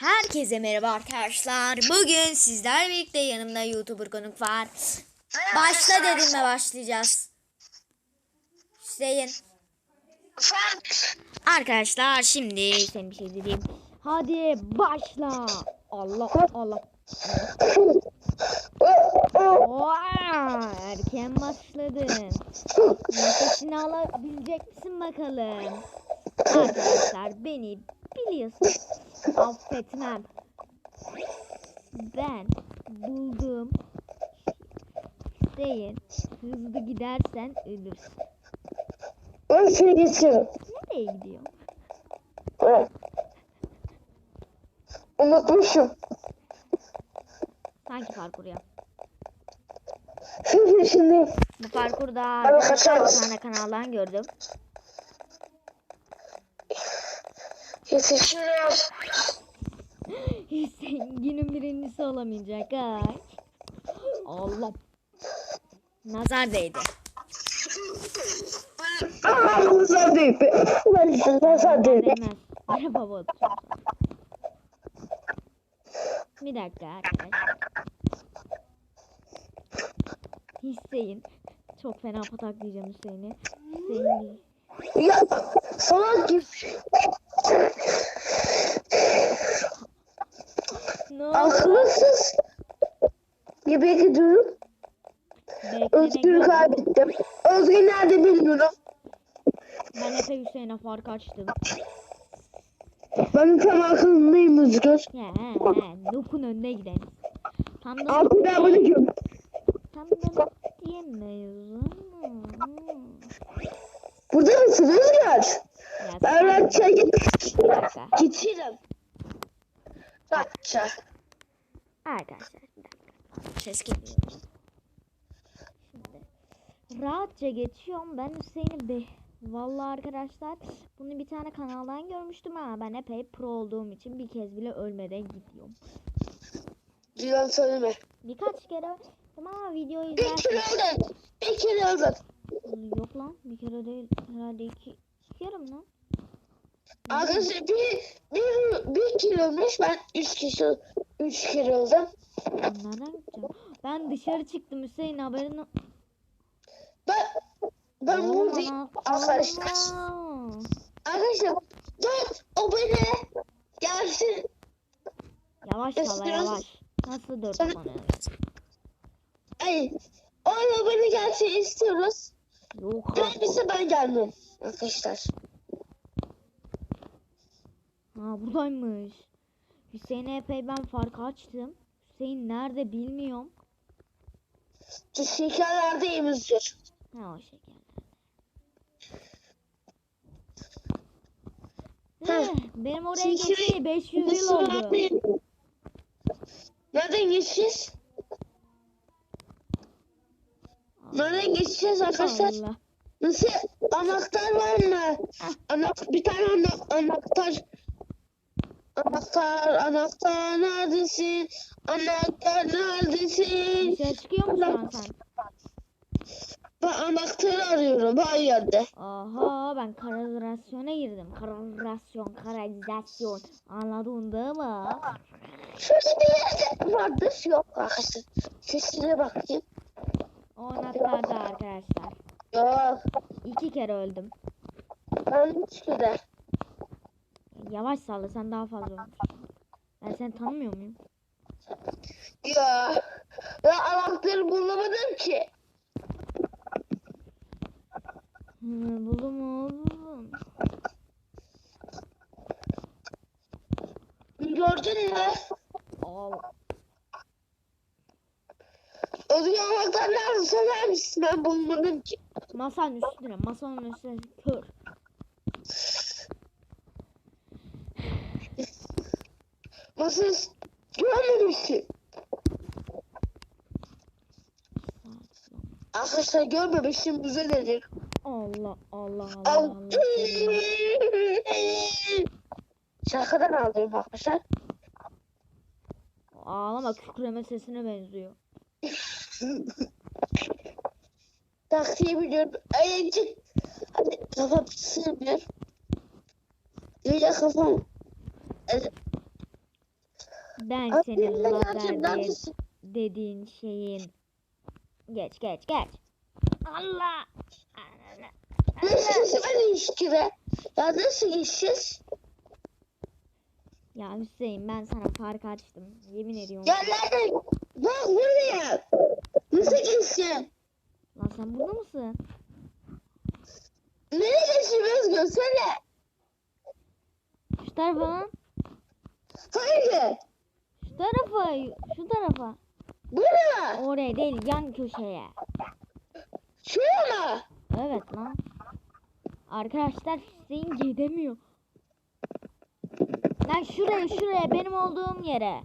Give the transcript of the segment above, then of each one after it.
Herkese merhaba arkadaşlar. Bugün sizlerle birlikte yanımda YouTuber konuk var. Başla dediğimle başlayacağız. Hüseyin. Arkadaşlar şimdi sen bir şey dediğim. Hadi başla. Allah Allah. Erken başladın. Nefesini alabilecek misin bakalım? Arkadaşlar beni biliyorsunuz. Affetmem. Ben buldum. Hüseyin hızlı gidersen ölürsün. Ben seni geçiyorum. Nereye gidiyor? Evet. Unutmuşum. Sanki parkur yap. Şimdi şimdi. Bu parkurda bir tane kanaldan gördüm. Yetişiyoruz. Günün birincisi olamayacak ha. Allah. Nazar değdi. Değil. Size güzel Nazar değil. değmez. Merhaba bot. Bir dakika arkadaşlar. Hüseyin. Çok fena pataklayacağım Hüseyin'i. Hüseyin Ya salak gibi. Ne oldu? Akılsız gibi gidiyorum. Yok. kaybettim. Özgür nerede bilmiyorum. Ben epey Hüseyin'e fark açtım. Ben tam akıllıyım Özgür. He he he. Nuk'un önüne gidelim. Tam da Altı ben bunu gördüm. tam da diyemeyiz ama. Burada mısın Özgür? Sen- Ratça git. Bir dakika. Arkadaşlar bir dakika. Ses geliyor. Şimdi rahatça geçiyorum. Ben Hüseyin'i be. Vallahi arkadaşlar bunu bir tane kanaldan görmüştüm ama ben epey pro olduğum için bir kez bile ölmeden gidiyorum. Yalan söyleme. Birkaç kere ama videoyu Bir kere izlerken öldün. Bir kere öldün. yok lan bir kere değil herhalde iki, iki kere mi lan? Arkadaşlar bir, bir, bir ölmüş. Ben üç kişi, üç kere öldüm. Ben dışarı çıktım Hüseyin haberin o- Ben, ben Oğlum, buradayım arkadaşlar. Arkadaşlar dört beni gelsin. Yavaş İstiyoruz. yavaş. Nasıl dört tane? Ay, o beni gelsin istiyoruz. Yok. Gelmişse ben gelmem arkadaşlar. Ha buradaymış. Hüseyin'e epey ben fark açtım. Hüseyin nerede bilmiyorum. Şekerlerdeyim Özgür. Ha o şeker. Ha. Eh, Benim oraya Şeker- geçeli 500 yıl oldu. Nereden geçeceğiz? Nereden geçeceğiz arkadaşlar? Allah. Nasıl? Anahtar var mı? Anak bir tane ana- anahtar. Anahtar, anahtar neredesin? Anahtar neredesin? Dışarı çıkıyor musun şu an sen? Ben anahtarı arıyorum her yerde. Aha ben kanalizasyona girdim. Kanalizasyon, kanalizasyon. Anladın değil mi? Şurada bir yerde vardır. Yok arkadaşlar. Sesine bakayım. O anahtarda arkadaşlar. Yok. İki kere öldüm. Ben üç kere. Yavaş salla sen daha fazla olmuşsun. Ben seni tanımıyor muyum? Ya. Ya anahtarı bulamadım ki. Hı, buldum oğlum. Gördün mü? Al. Özgür anahtar nerede söyler misin? Ben bulmadım ki. Masanın üstüne, masanın üstüne kör. Nasıl görmemişsin? Arkadaşlar görmemişim bize dedik. Allah Allah Allah Al. Allah. Şarkıdan aldım arkadaşlar. Ağlama kükreme sesine benziyor. Taktiği biliyorum. Ayıcık. Hadi kafam sığmıyor. İyice kafam. Ben senin Aslında gerçekten neredesin? dediğin şeyin. Geç geç geç. Allah. Ananı. Nasıl ben ilişkide? Ya nasıl geçeceğiz? Ya Hüseyin ben sana fark açtım. Yemin ediyorum. Ya nerede? Bak buraya. Nasıl geçeceğim? Lan sen burada mısın? Nereye geçeceğiz görsene. Şu tarafa lan. Hangi? Tarafa. Şu tarafa. Buraya. Oraya değil yan köşeye. Şuraya mı? Evet lan. Arkadaşlar Hüseyin gidemiyor. Lan şuraya şuraya benim olduğum yere.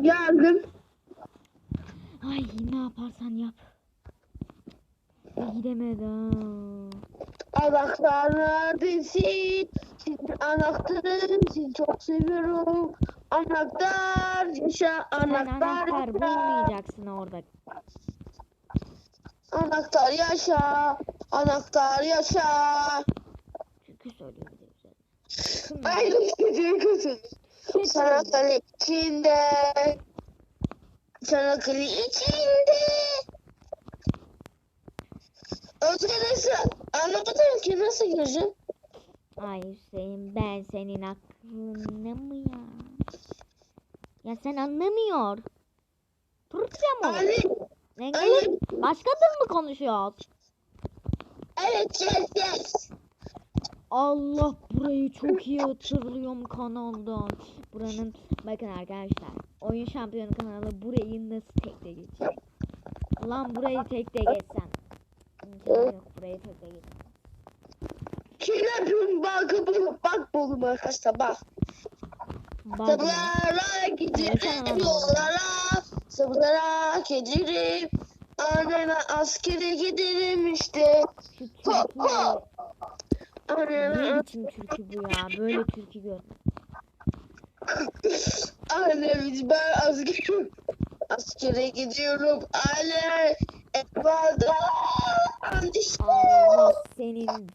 Geldim. Ay ne yaparsan yap. Gidemedim. Anahtar neredesin? Senin anahtarın seni çok seviyorum. Anahtar yaşa Sen anahtar anahtar yaşa. bulmayacaksın orada. Anahtar yaşa. Anahtar yaşa. Çünkü söylüyor bir de üzerine. Ay. Çanakkale içinde. Çanakkale içinde. Nasıl? Anlamadım ki nasıl gireceğim? Ay Hüseyin ben senin aklını mı ya? Ya sen anlamıyor. Türkçe mi? Ali. İngiliz? Başka dil mi konuşuyoruz? Evet yes yes. Allah burayı çok iyi hatırlıyorum kanaldan. Buranın bakın arkadaşlar. Oyun şampiyonu kanalı burayı nasıl tekte geçecek? Lan burayı tekte geçsem. İmkanı yok burayı tekte geçsem. Kimler bir bakı bulup bak buldum arkadaşlar bak. Sabırlara giderim yollara. Sabırlara giderim. Anneme askere giderim işte. şu Ho, türkü ho. ne Anneme, biçim türkü bu ya? Böyle türkü görmedim. annemiz ben askere, askere gidiyorum. Anne, evada. Allah senin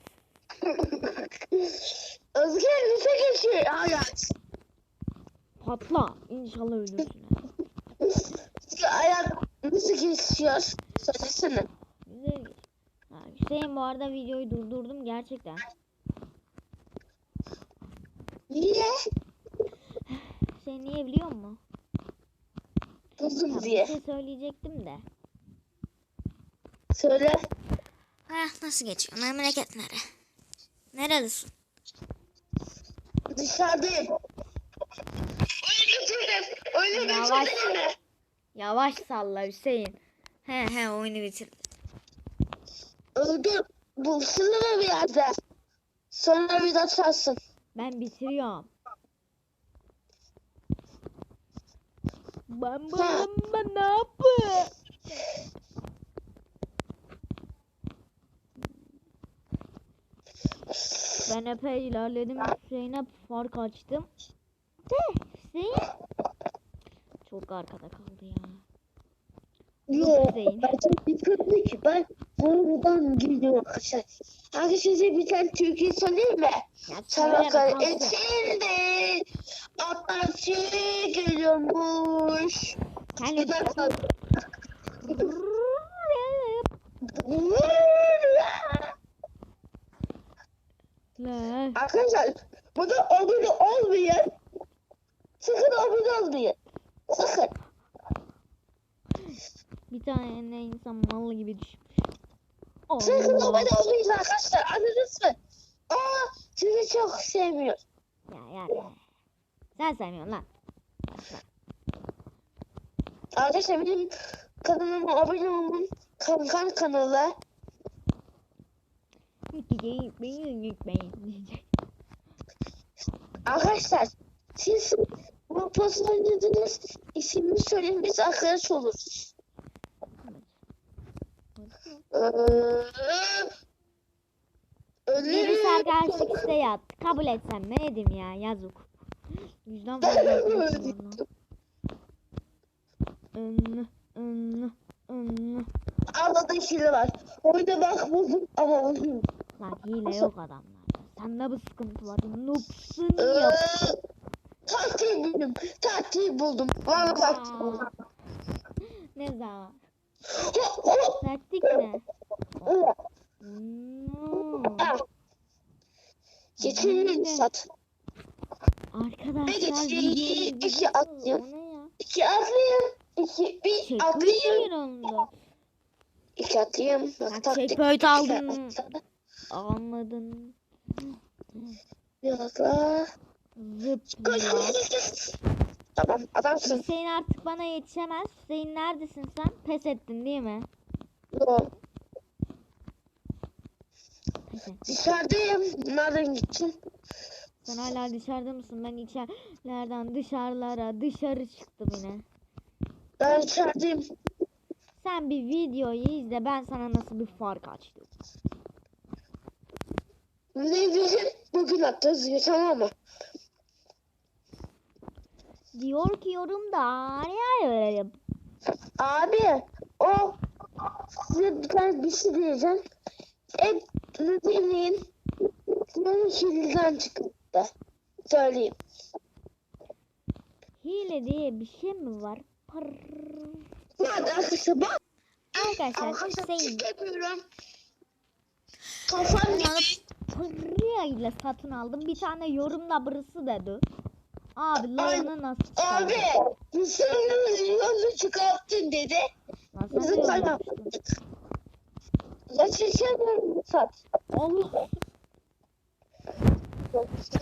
Asker lise geçiyor hayat. patla. İnşallah ölürsün. ha. Hayat nasıl geçiyor? Söylesene. Güzel geç. Ha, Hüseyin bu arada videoyu durdurdum gerçekten. Niye? Hüseyin niye biliyor musun? Kızım Ya, bir diye. şey söyleyecektim de. Söyle. Heh, nasıl geçiyor? Memleket nere? Nerelisin? Dışarıdayım. Öyle götürdüm. Öyle Yavaş. götürdüm mi? Yavaş salla Hüseyin. He he oyunu bitir. Öldüm. Bulsun mu bir yerde? Sonra bir açarsın. Ben bitiriyorum. Ben Ha. ben ne yapayım? Ben epey ilerledim. Hüseyin'e fark açtım. De Hüseyin çok arkada kaldı ya. Yok. Ben yıkıldı ki. Ben buradan gidiyorum arkadaşlar. Arkadaşlar size bir tane türkü söyleyeyim mi? Kalsın. içinde Atatürk geliyormuş. Sen La. Arkadaşlar burada abone olmayın. Sakın abone olmayın. Sakın. Bir tane ne insan mal gibi düşmüş. Sakın abone olmayın arkadaşlar. Anladınız mı? Aa sizi çok sevmiyor. Ya ya ya. Sen sevmiyorsun lan. Arkadaşlar benim kanalıma abone olun. Kankan kanalı. Gideyim beni diyecek. Arkadaşlar siz bu post oynadığınız isimini söyleyin biz arkadaş oluruz. Ee, Ölürüm. arkadaşlık isteği attı. Kabul etsem ne edeyim ya yazık. Yüzden fazla atıyorsun lan. Önlü, Anladığım hile var. Oyuna bak buldum ama buldum. Lan hile yok adamlarda. Sende bu sıkıntı var. Noobsun Ee, ya. taktiği buldum. Taktiği buldum. Bana taktiği buldum. Ne zaman? Taktik ne? hop. Hmm. Ah. Getirin sat. Arkadaşlar videoyu iki izliyor. atlayayım. İki atlayayım. İki, bir atlayayım. bir onda. Bak Bak, taktik. checkpoint atla. Anladın. Biraz daha. Koş Zıpla. koş koş, koş. Tamam adamsın. Hüseyin artık bana yetişemez. Hüseyin neredesin sen? Pes ettin değil mi? Yok. Dışarıdayım. Nereden gittin? Sen hala dışarıda mısın? Ben içerilerden dışarılara dışarı çıktım yine. Ben içerideyim. Sen bir videoyu izle ben sana nasıl bir fark açtım. Ne diyeceğim? Bugün atacağız diyor tamam mı? Diyor ki yorumda verelim. Abi o size bir tane bir şey diyeceğim. Hep ne dinleyin. Benim şiirden çıktı. Söyleyeyim. Hile diye bir şey mi var? Pırrrr. Arkadaşlar bak. Arkadaşlar Hüseyin çekemiyorum. Kafam satın aldım. Bir tane yorumda birisi dedi. Abi Leon'u nasıl Abi çıkardın? Hüseyin'in yolunu çıkarttın dedi. Yorum kaynağı. yapmıştın. Ya çekemiyorum sat. Allah.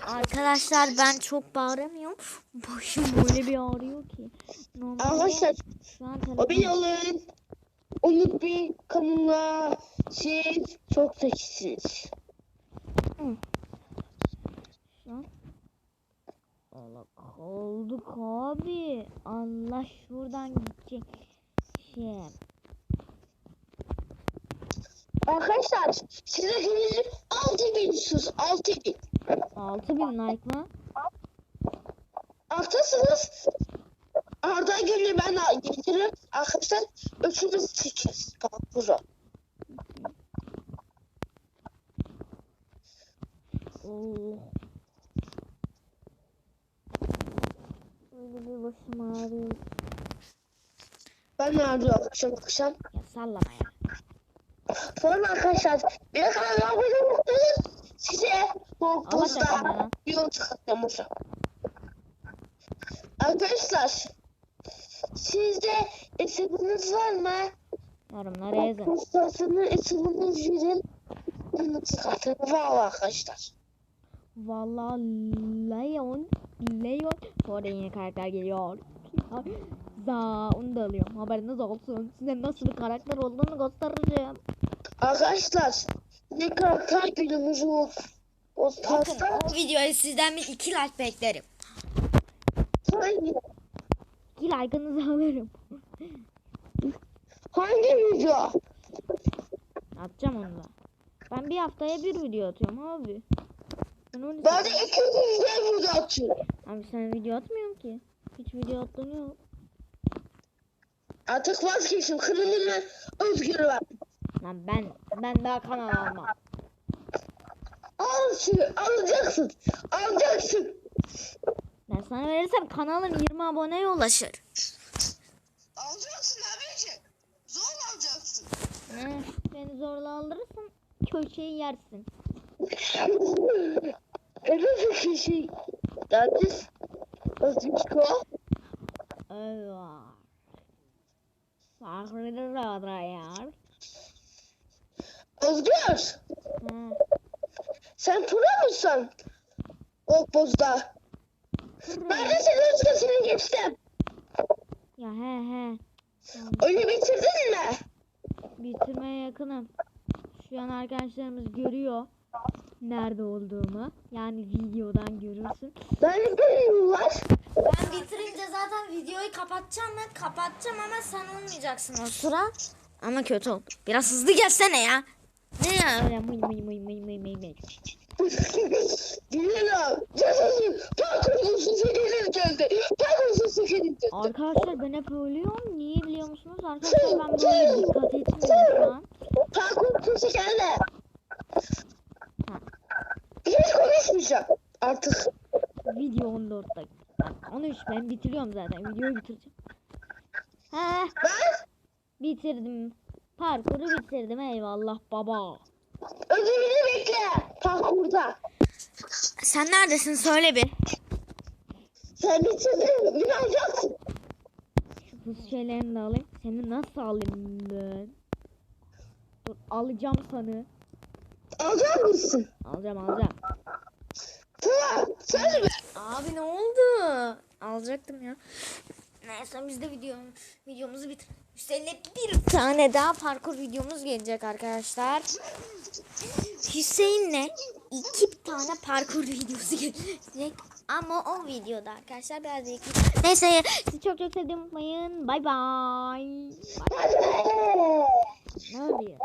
Arkadaşlar ben çok bağıramıyorum. Başım böyle bir ağrıyor ki. Arkadaşlar o bir olun. Onu bir kanalına siz çok zekisiniz. Allah kaldık abi. Allah şuradan gidecek. Şey. Arkadaşlar size gelir 6000 sus 6000. 6000 like mı? Altasınız. Arda günü ben getiririm. Arkadaşlar üçümüz çekeceğiz. Kapıza. Allah. Böyle bir başım ağrıyor. Ben nerede akşam akşam. Ya sallama ya. Sonra arkadaşlar bir kanala abone olursanız size bu buzda yol çıkartacağım. Arkadaşlar sizde hesabınız var mı? Yorumlara yazın. Ustasının hesabınız verin. Bunu çıkartın. Valla arkadaşlar. Vallahi Leon, Leon. Sonra yeni karakter geliyor. Za, onu da alıyorum. Haberiniz olsun. Size nasıl bir karakter olduğunu göstereceğim. Arkadaşlar ne karakter günümüz o. O pasta o videoya sizden bir iki like beklerim. hangi, İki like'ınızı alırım. hangi video? Atacağım onu da. Ben bir haftaya bir video atıyorum abi. Ben Ben de iki video atıyorum. Abi sen video atmıyorsun ki. Hiç video attığın yok. Artık vazgeçtim. Kanalımı özgür ver. Lan ben ben daha kanal almam. Al şunu alacaksın. Alacaksın. Ben sana verirsem kanalım 20 aboneye ulaşır. Alacaksın abiciğim. Zor alacaksın. Ne? Beni zorla aldırırsan köşeyi yersin. Evet bir şey. Derdis. Özgür Evet. Farklı radar yar. Özgür. Ha. Sen tura mısın? O buzda. Ben de senin Özgür seni geçtim. Ya he he. Oyunu bitirdin mi? Bitirmeye yakınım. Şu an arkadaşlarımız görüyor nerede olduğumu. Yani videodan görürsün. Ben de görüyorum var. Ben bitirince zaten videoyu kapatacağım ben. Kapatacağım ama sen olmayacaksın o sıra. Ama kötü oldu. Biraz hızlı gelsene ya. Ne ya öyle mıy mıy mıy mıy mıy mıy mıy. Geliyorum. Cezasın. Parkurlusun sekerim geldi. Parkurlusun sekerim geldi. Arkadaşlar ben hep ölüyorum. Niye biliyor musunuz? Arkadaşlar ben böyle dikkat etmiyorum şu an. Parkurlusun geldi. Ha. Hiç Artık Video 14 dakika. 13 ben bitiriyorum zaten. Videoyu bitireceğim. Ben bitirdim. Parkuru bitirdim eyvallah baba. ödevini bekle. Parkurda. Sen neredesin söyle bir. Sen bitirdin. Bir alacaksın. Şu hız şeylerini de alayım. Seni nasıl alayım ben? Dur alacağım seni. Alacak mısın? Alacağım alacağım. Mü? Abi ne oldu? Alacaktım ya. Neyse biz de video, videomuzu bitir. Üstelik bir tane daha parkur videomuz gelecek arkadaşlar. Hüseyin'le iki tane parkur videosu gelecek. Ama o videoda arkadaşlar biraz iki. Neyse sizi çok çok sevdim unutmayın. Bay bay. Ne oluyor?